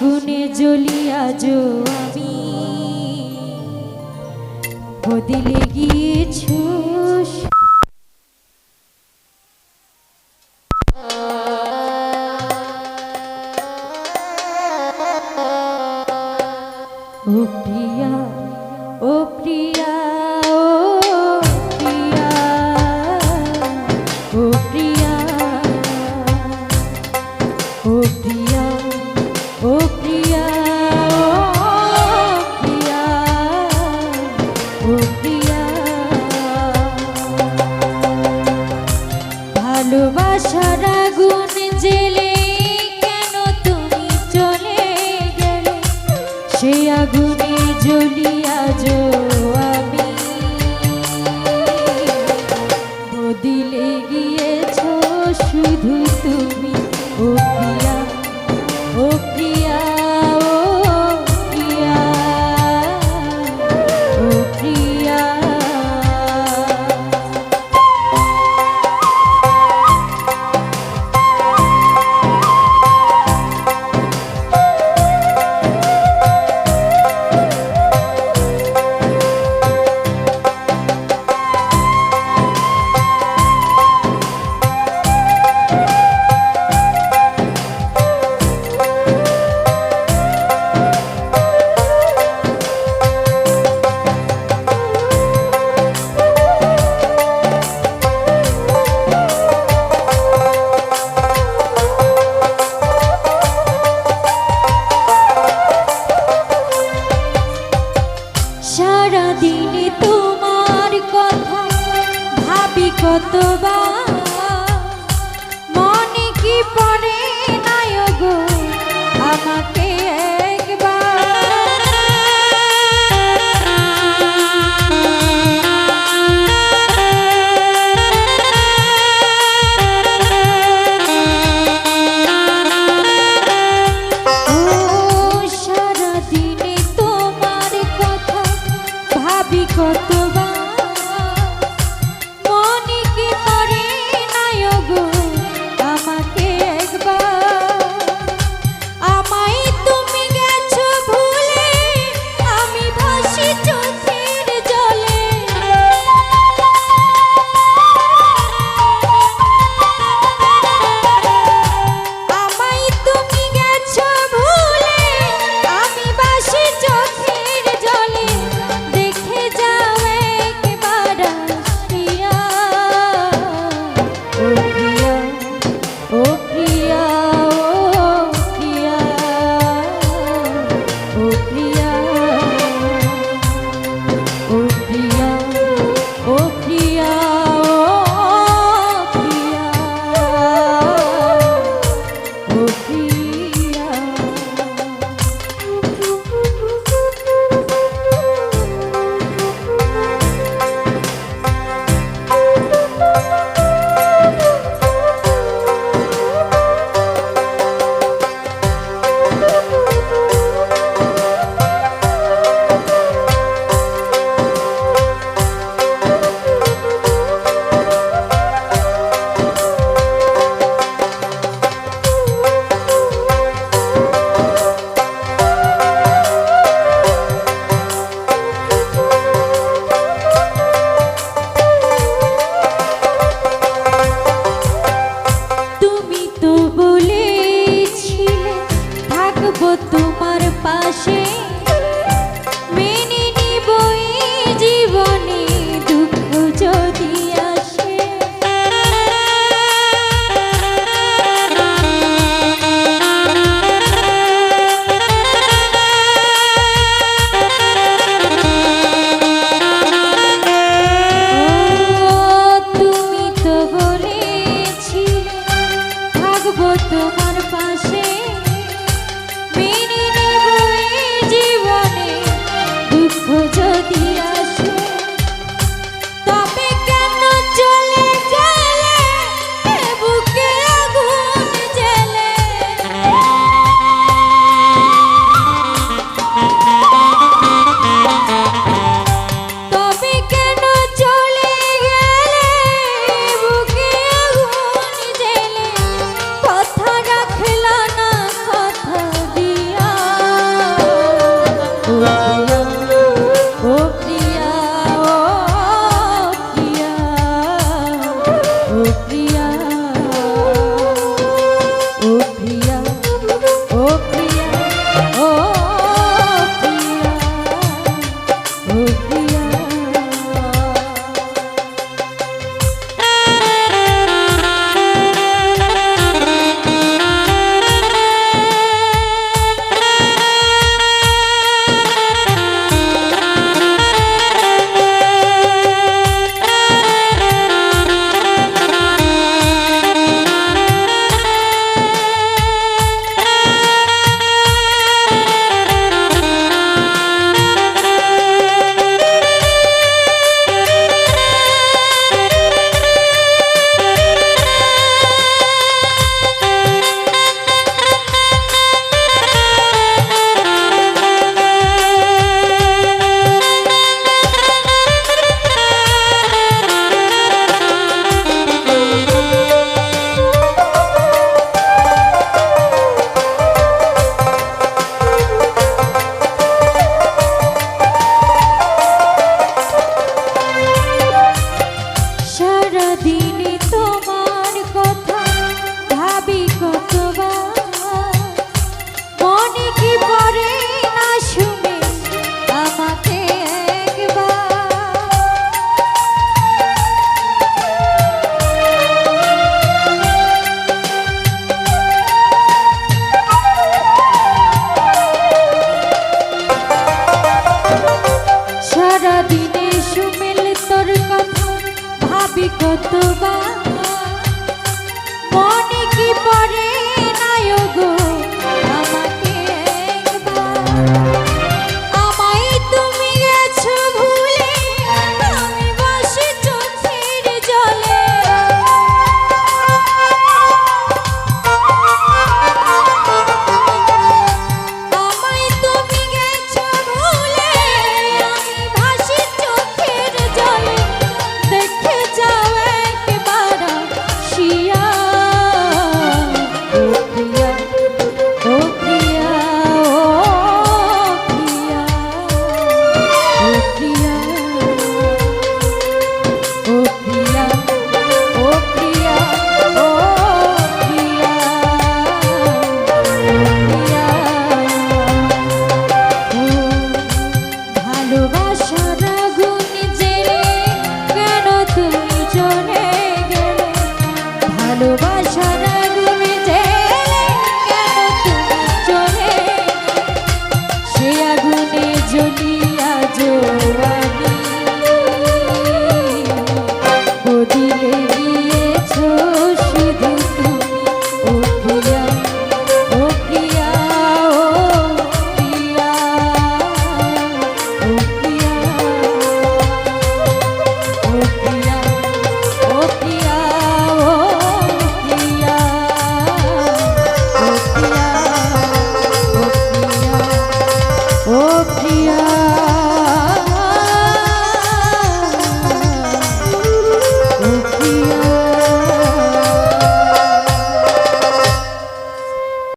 আগুনে জ্বলিয়া যো আমি বদলে গিয়েছো। ভালোবাসার আগুন জেলে কেন তুমি চলে সে আগুনে আমি। গিয়েছ শুধু তুমি তোমার কথা ভাবি কতবার আমার পাশে দিনে সুমেল তোর কথা ভাবি কতবার। মনে কি পড়ে? ভালোবাসা